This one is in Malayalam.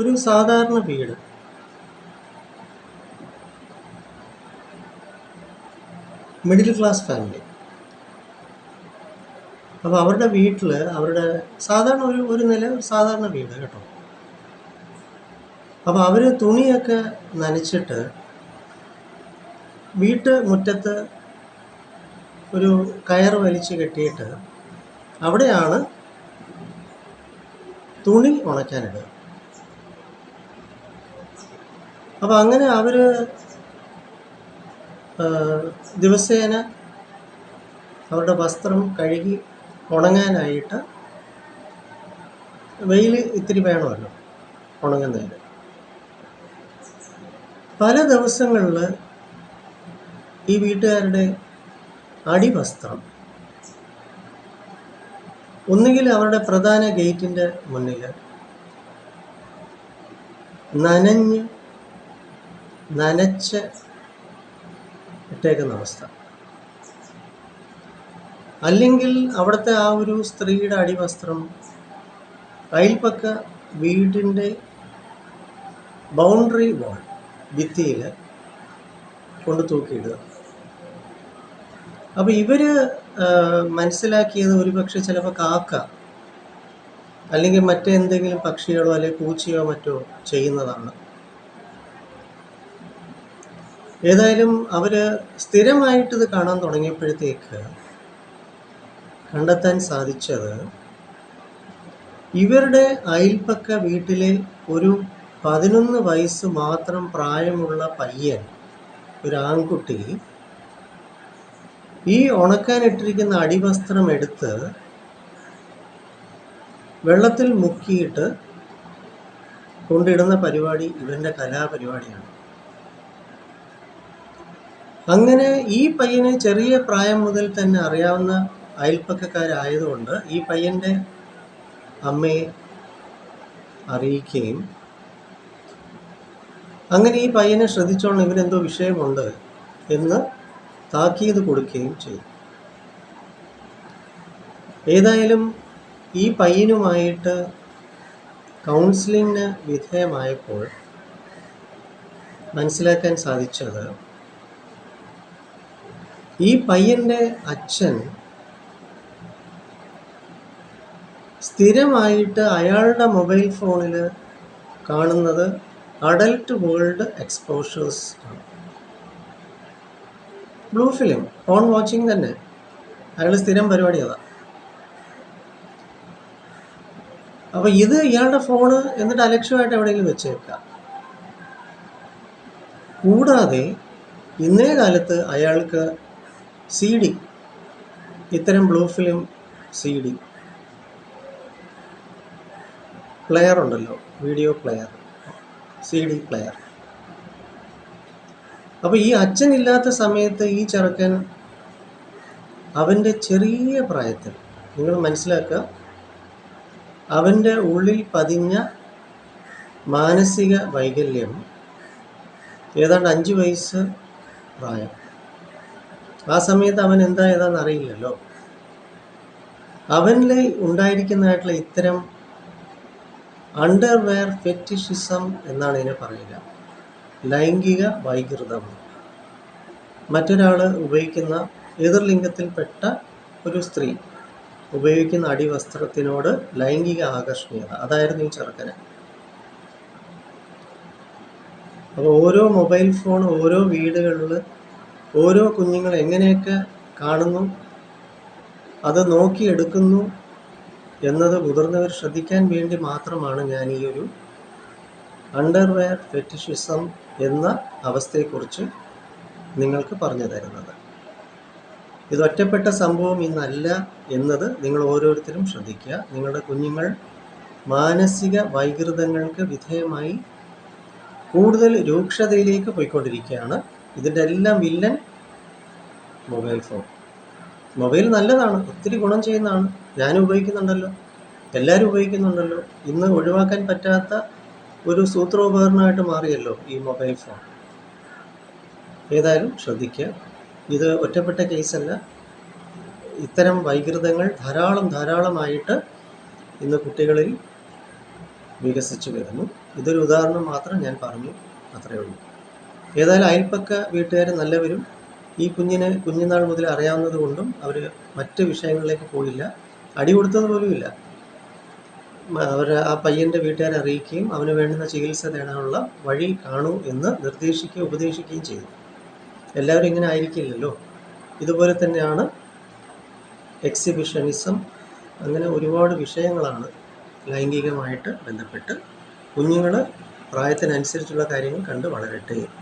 ഒരു സാധാരണ വീട്. മിഡിൽ ക്ലാസ് ഫാമിലി അപ്പോൾ അവരുടെ വീട്ടിൽ അവരുടെ സാധാരണ ഒരു ഒരു നില ഒരു സാധാരണ വീട് കേട്ടോ. അപ്പോൾ അവർ തുണിയൊക്കെ നനച്ചിട്ട് വീട്ട് മുറ്റത്ത് ഒരു കയർ വലിച്ച് കെട്ടിയിട്ട് അവിടെയാണ് തുണി ഉണക്കാനിടുക. അപ്പോൾ അങ്ങനെ അവർ ദിവസേന അവരുടെ വസ്ത്രം കഴുകി ഉണങ്ങാനായിട്ട് വെയിൽ ഇത്തിരി വേണമല്ലോ ഉണങ്ങുന്നതിന് പല ദിവസങ്ങളിൽ ഈ വീട്ടുകാരുടെ അടിവസ്ത്രം ഒന്നുകിൽ അവരുടെ പ്രധാന ഗേറ്റിന്റെ മുന്നിൽ നനഞ്ഞ് നനച്ച് ഇട്ടേക്കുന്ന അവസ്ഥ. അല്ലെങ്കിൽ അവിടുത്തെ ആ ഒരു സ്ത്രീയുടെ അടിവസ്ത്രം അയൽപ്പക്ക വീടിന്റെ ബൗണ്ടറി വാൾ ഭിത്തിയിൽ കൊണ്ട് തൂക്കിയിടുക. അപ്പോൾ ഇവർ മനസ്സിലാക്കിയത് ഒരുപക്ഷെ ചിലപ്പോൾ കാക്ക അല്ലെങ്കിൽ മറ്റെന്തെങ്കിലും പക്ഷികളോ അല്ലെങ്കിൽ പൂച്ചയോ മറ്റോ ചെയ്യുന്നതാണ്. ഏതായാലും അവർ സ്ഥിരമായിട്ട് ഇത് കാണാൻ തുടങ്ങിയപ്പോഴത്തേക്ക് കണ്ടെത്താൻ സാധിച്ചത് ഇവരുടെ അയൽപ്പക്ക വീട്ടിലെ ഒരു പതിനൊന്ന് വയസ്സ് മാത്രം പ്രായമുള്ള പയ്യൻ ഒരു ആൺകുട്ടി ഈ ഉണക്കാനിട്ടിരിക്കുന്ന അടിവസ്ത്രം എടുത്ത് വെള്ളത്തിൽ മുക്കിയിട്ട് കൊണ്ടിടുന്ന പരിപാടി ഇവന്റെ കലാപരിപാടിയാണ്. അങ്ങനെ ഈ പയ്യനെ ചെറിയ പ്രായം മുതൽ തന്നെ അറിയാവുന്ന അയൽപ്പക്കക്കാരായതുകൊണ്ട് ഈ പയ്യന്റെ അമ്മയെ അറിയിക്കുകയും അങ്ങനെ ഈ പയ്യനെ ശ്രദ്ധിച്ചോണം ഇവനെന്തോ വിഷയമുണ്ട് എന്ന് താക്കീത് കൊടുക്കുകയും ചെയ്തു. ഏതായാലും ഈ പയ്യനുമായിട്ട് കൗൺസിലിങ്ങിന് വിധേയമായപ്പോൾ മനസ്സിലാക്കാൻ സാധിച്ചത് ഈ പയ്യന്റെ അച്ഛൻ സ്ഥിരമായിട്ട് അയാളുടെ മൊബൈൽ ഫോണിൽ കാണുന്നത് അഡൽട്ട് വേൾഡ് എക്സ്പോഷേഴ്സ് ആണ്. ബ്ലൂ ഫിലിം ഫോൺ വാച്ചിങ് തന്നെ. അയാൾ സ്ഥിരം പരിപാടി അതാ. അപ്പോൾ ഇത് ഇയാളുടെ ഫോണ് എന്നിട്ട് അലക്ഷ്യമായിട്ട് എവിടെയെങ്കിലും വെച്ചേക്കാം. കൂടാതെ ഇന്നേ കാലത്ത് അയാൾക്ക് സി ഡി. ഇത്തരം blue film C D. Player ഉണ്ടല്ലോ video player C D player. അപ്പോൾ ഈ അച്ഛനില്ലാത്ത സമയത്ത് ഈ ചെറുക്കൻ അവന്റെ ചെറിയ പ്രായത്തിൽ നിങ്ങൾ മനസ്സിലാക്കുക അവന്റെ ഉള്ളിൽ പതിഞ്ഞ മാനസിക വൈകല്യം ഏതാണ്ട് അഞ്ച് വയസ്സ് പ്രായം. ആ സമയത്ത് അവൻ എന്താ ഏതാന്ന് അറിയില്ലല്ലോ. അവനിൽ ഉണ്ടായിരിക്കുന്നതായിട്ടുള്ള ഇത്തരം അണ്ടർവെയർ ഫെറ്റിഷിസം എന്നാണ് ഇതിനെ പറയുക. ലൈംഗിക വൈകൃതം. മറ്റൊരാൾ ഉപയോഗിക്കുന്ന എതിർലിംഗത്തിൽപ്പെട്ട ഒരു സ്ത്രീ ഉപയോഗിക്കുന്ന അടിവസ്ത്രത്തിനോട് ലൈംഗിക ആകർഷണീയത. അതായിരുന്നു ഈ ചെറുക്കന്. അപ്പോൾ ഓരോ മൊബൈൽ ഫോൺ ഓരോ വീടുകളിൽ ഓരോ കുഞ്ഞുങ്ങൾ എങ്ങനെയൊക്കെ കാണുന്നു അത് നോക്കിയെടുക്കുന്നു എന്നത് മുതിർന്നവർ ശ്രദ്ധിക്കാൻ വേണ്ടി മാത്രമാണ് ഞാൻ ഈ ഒരു അണ്ടർവെയർ ഫെറ്റിഷിസം എന്ന അവസ്ഥയെക്കുറിച്ച് നിങ്ങൾക്ക് പറഞ്ഞു തരുന്നത്. ഇത് ഒറ്റപ്പെട്ട സംഭവം ഇന്നല്ല എന്നത് നിങ്ങൾ ഓരോരുത്തരും ശ്രദ്ധിക്കുക. നിങ്ങളുടെ കുഞ്ഞുങ്ങൾ മാനസിക വൈകൃതങ്ങൾക്ക് വിധേയമായി കൂടുതൽ രൂക്ഷതയിലേക്ക് പോയിക്കൊണ്ടിരിക്കുകയാണ്. ഇതിന്റെ എല്ലാം വില്ലൻ മൊബൈൽ ഫോൺ മൊബൈൽ നല്ലതാണ്. ഒത്തിരി ഗുണം ചെയ്യുന്നതാണ്. ഞാൻ ഉപയോഗിക്കുന്നുണ്ടല്ലോ. എല്ലാവരും ഉപയോഗിക്കുന്നുണ്ടല്ലോ. ഇന്ന് ഒഴിവാക്കാൻ പറ്റാത്ത ഒരു സൂത്രോപകരണമായിട്ട് മാറിയല്ലോ ഈ മൊബൈൽ ഫോൺ ഏതായാലും ശ്രദ്ധിക്കുക. ഇത് ഒറ്റപ്പെട്ട കേസല്ല. ഇത്തരം വൈകൃതങ്ങൾ ധാരാളം ധാരാളമായിട്ട് ഇന്ന് കുട്ടികളിൽ വികസിച്ചു വരുന്നു. ഇതൊരു ഉദാഹരണം മാത്രം ഞാൻ പറഞ്ഞു. അത്രയേ ഉള്ളൂ. ഏതായാലും അയൽപ്പക്ക വീട്ടുകാർ നല്ലവരും ഈ കുഞ്ഞിനെ കുഞ്ഞുനാൾ മുതൽ അറിയാവുന്നത് കൊണ്ടും അവർ മറ്റ് വിഷയങ്ങളിലേക്ക് പോയില്ല. അടി കൊടുത്തത് പോലുമില്ല അവർ ആ പയ്യന്റെ വീട്ടുകാരെ അറിയിക്കുകയും അവന് വേണ്ടുന്ന ചികിത്സ തേടാനുള്ള വഴി കാണൂ എന്ന് നിർദ്ദേശിക്കുകയും ഉപദേശിക്കുകയും ചെയ്തു. എല്ലാവരും ഇങ്ങനെ ആയിരിക്കില്ലല്ലോ? ഇതുപോലെ തന്നെയാണ് എക്സിബിഷനിസം. അങ്ങനെ ഒരുപാട് വിഷയങ്ങളാണ് ലൈംഗികമായിട്ട് ബന്ധപ്പെട്ട് കുഞ്ഞുങ്ങൾ പ്രായത്തിനനുസരിച്ചുള്ള കാര്യങ്ങൾ കണ്ട് വളരട്ടെ.